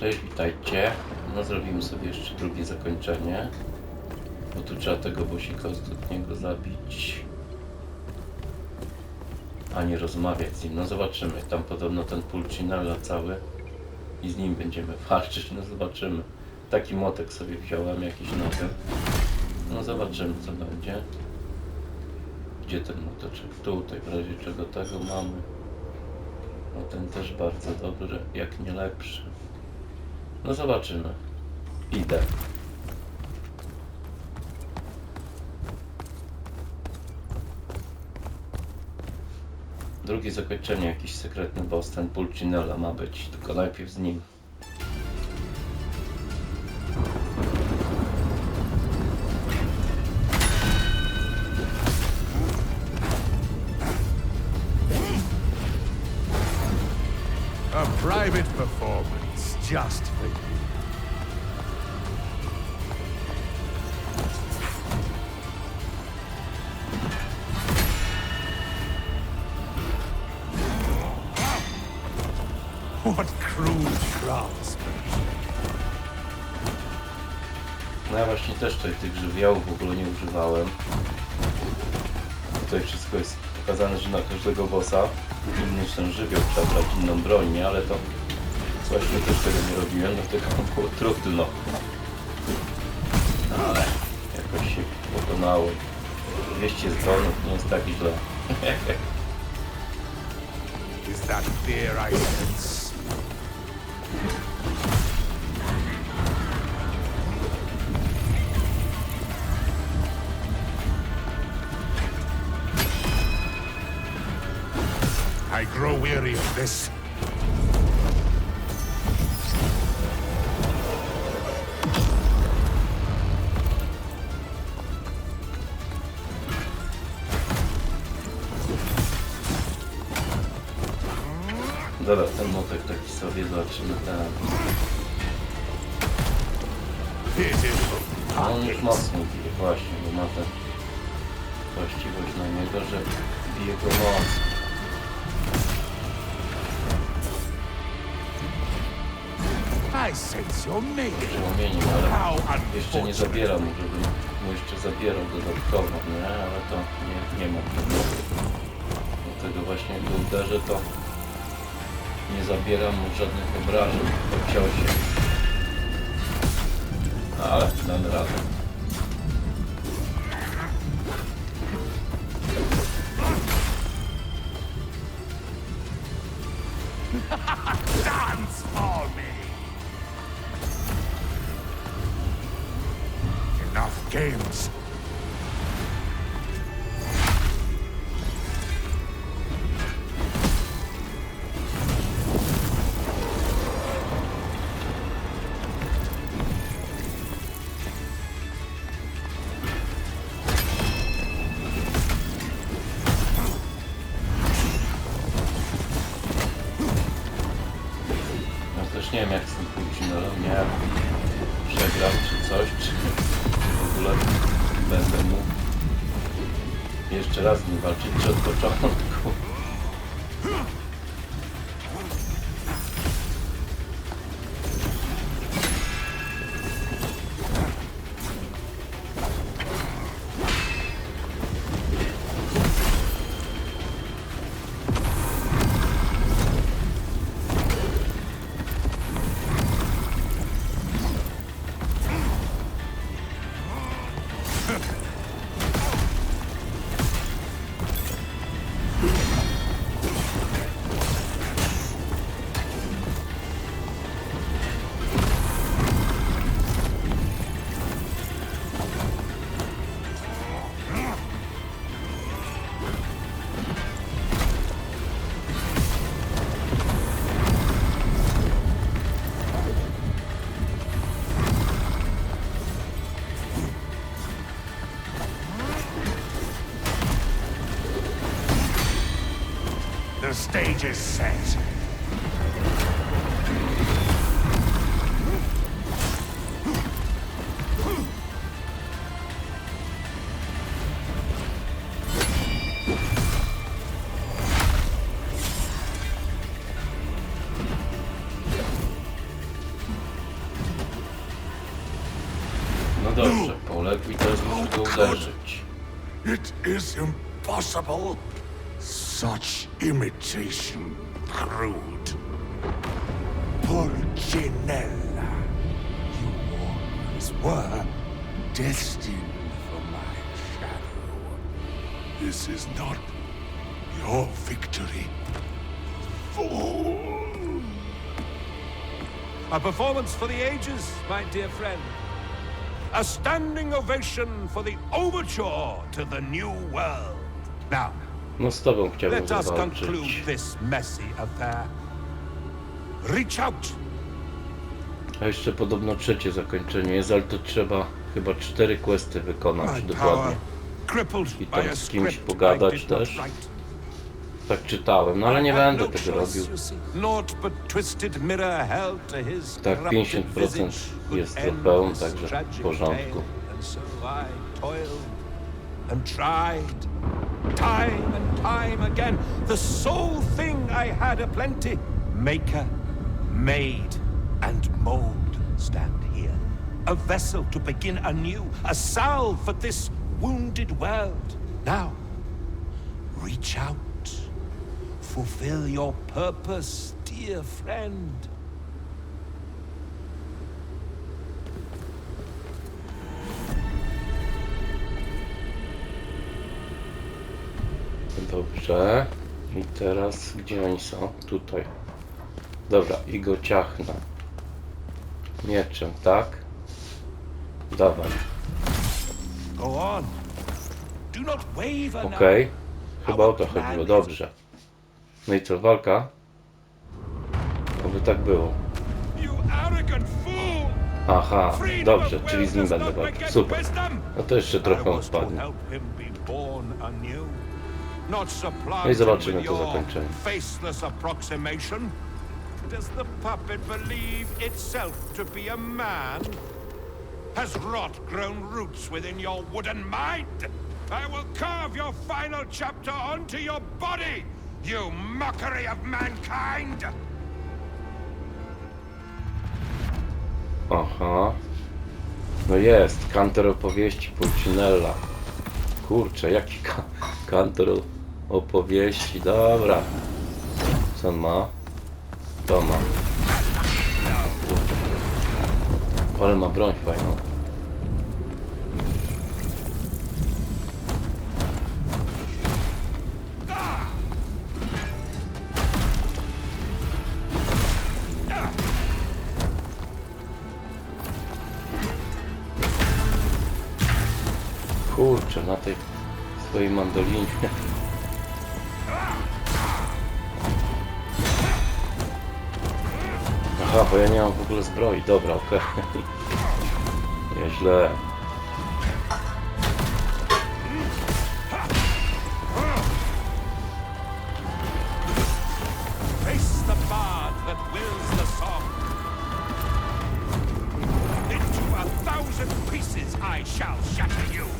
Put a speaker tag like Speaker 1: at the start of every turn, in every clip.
Speaker 1: Cześć, witajcie. No zrobimy sobie jeszcze drugie zakończenie. Bo tu trzeba tego bosika ostatniego zabić. A nie rozmawiać z nim. No zobaczymy. Tam podobno ten Pulcinella cały. I z nim będziemy walczyć. No zobaczymy. Taki motek sobie wziąłem, jakiś nowy. No zobaczymy co będzie. Gdzie ten moteczek? Tutaj w razie czego tego mamy. No ten też bardzo dobry, jak nie lepszy. No zobaczymy. Idę. Drugie zakończenie, jakiś sekretny boss, ten Pulcinella ma być, tylko najpierw z nim.
Speaker 2: A private performance just What cruel.
Speaker 1: No ja właśnie też tutaj tych żywiołów w ogóle nie używałem. Tutaj wszystko jest pokazane, że na każdego bossa inny ten żywioł trzeba brać inną broń, nie? Ale to właśnie też tego nie robiłem, dlatego było trudno. Ale jakoś się pokonało. 200 zgonów nie jest tak źle.
Speaker 2: Is that fear I sense? I grow weary of this.
Speaker 1: Zobaczymy ten. On już mocno bije właśnie, bo ma tę właściwość na niego, że bije go mocno.
Speaker 2: I sense your
Speaker 1: ale jeszcze nie zabieram mu, żebym mu jeszcze zabierał dodatkowo, nie? Ale to nie, nie ma problemu. Dlatego właśnie jak go uderzę, to nie zabieram mu żadnych obrażeń po ciosie. Ale damy radę.
Speaker 2: Dance for me! Enough games.
Speaker 1: Jeszcze raz z nim walczyć, czy od
Speaker 2: stage is set.
Speaker 1: No.
Speaker 3: Oh, it is impossible. Such imitation crude. Pulcinella, you always were destined for my shadow. This is not your victory. Fool!
Speaker 2: A performance for the ages, my dear friend. A standing ovation for the overture to the new world. Now,
Speaker 1: No z tobą chciałbym
Speaker 2: let us conclude
Speaker 1: zawalczyć.
Speaker 2: this messy affair. Reach out.
Speaker 1: A jeszcze podobno trzecie zakończenie jest, ale to trzeba chyba cztery questy wykonać dokładnie.
Speaker 2: power, crippled
Speaker 1: I
Speaker 2: by
Speaker 1: tam
Speaker 2: a
Speaker 1: z kimś
Speaker 2: script
Speaker 1: pogadać
Speaker 2: not
Speaker 1: też.
Speaker 2: write.
Speaker 1: Tak czytałem, no ale nie będę
Speaker 2: no
Speaker 1: tego robił.
Speaker 2: you see. Naught but twisted mirror held to his
Speaker 1: Tak,
Speaker 2: corrupted
Speaker 1: 50%
Speaker 2: visage could
Speaker 1: jest
Speaker 2: end this
Speaker 1: także w
Speaker 2: tragic
Speaker 1: porządku.
Speaker 2: tale. And so I toiled and tried, time and time again. The sole thing I had aplenty, maker, made, and mold stand here. A vessel to begin anew, a salve for this wounded world. Now, reach out. Fulfill your purpose, dear friend.
Speaker 1: Dobrze. I teraz gdzie oni są? Tutaj. Dobra, i go ciachnę. Mieczem, tak? Dawaj. Okej. Chyba o to chodziło. Dobrze. No i co, walka? Oby tak było. Aha, dobrze, czyli z nim będę walczył. Super. No to jeszcze trochę odpadnie. I zobaczymy to zakończenie.
Speaker 2: faceless approximation. Does the puppet believe itself to be a man? Has rot grown roots within your wooden mind? I will carve your final chapter onto your body, you mockery of mankind!
Speaker 1: Aha. No jest, kantor opowieści Pulcinella. Kurczę, jaki ka kantor opowieści. Dobra. Co on ma? To ma. Ale ma broń fajną. Kurczę, na tej swojej mandolinie. Aha, bo ja nie mam w ogóle zbroi. Dobra, okej. Nieźle.
Speaker 2: Thousand pieces I shall shatter you.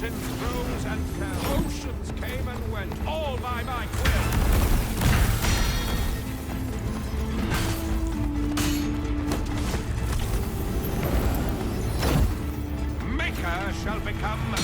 Speaker 2: Mountains rose and fell, oceans came and went, all by my will. Maker shall become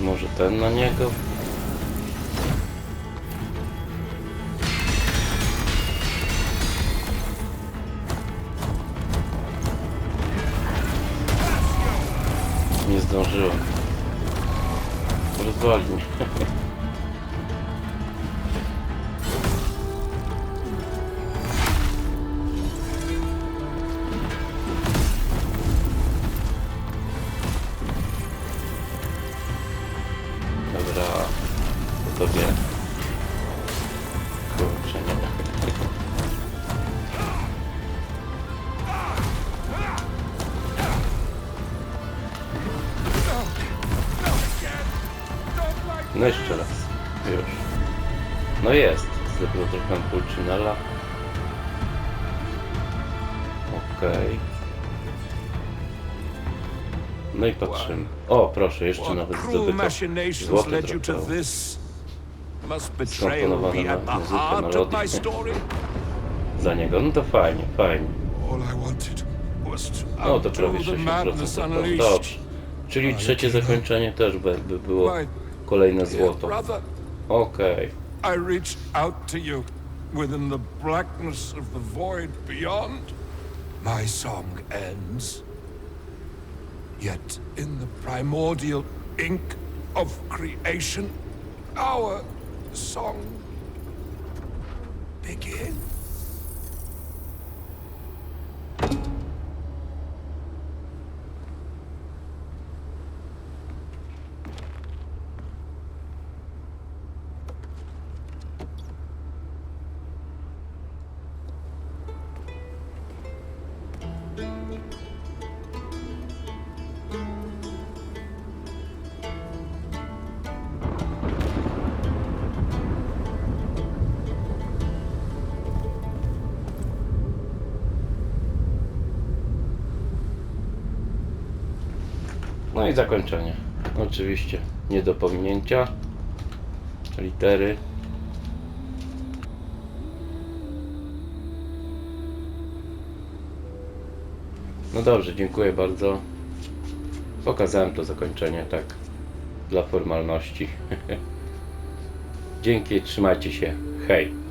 Speaker 1: może ten na niego? Nie zdążyłem. Rozwali No jeszcze raz. Już. No jest. Zdobyło trochę Pulcinella. Okej. No i patrzymy. O, proszę, jeszcze nawet zdobyto
Speaker 2: to
Speaker 1: trofeum.
Speaker 2: of
Speaker 1: melodii.
Speaker 2: my story?
Speaker 1: Za niego. No to fajnie, fajnie. No to prawie
Speaker 2: the
Speaker 1: 60%.
Speaker 2: madness
Speaker 1: to
Speaker 2: unleashed.
Speaker 1: Dobrze. Czyli trzecie zakończenie też by, by było kolejne złoto.
Speaker 2: brother,
Speaker 1: Okej.
Speaker 2: I reached out to you within the blackness of the void beyond. My song ends. Yet in the primordial ink of creation, our song begins.
Speaker 1: I zakończenie. Oczywiście nie do pominięcia. Litery. No dobrze, dziękuję bardzo. Pokazałem to zakończenie tak dla formalności. Dzięki, trzymajcie się. Hej.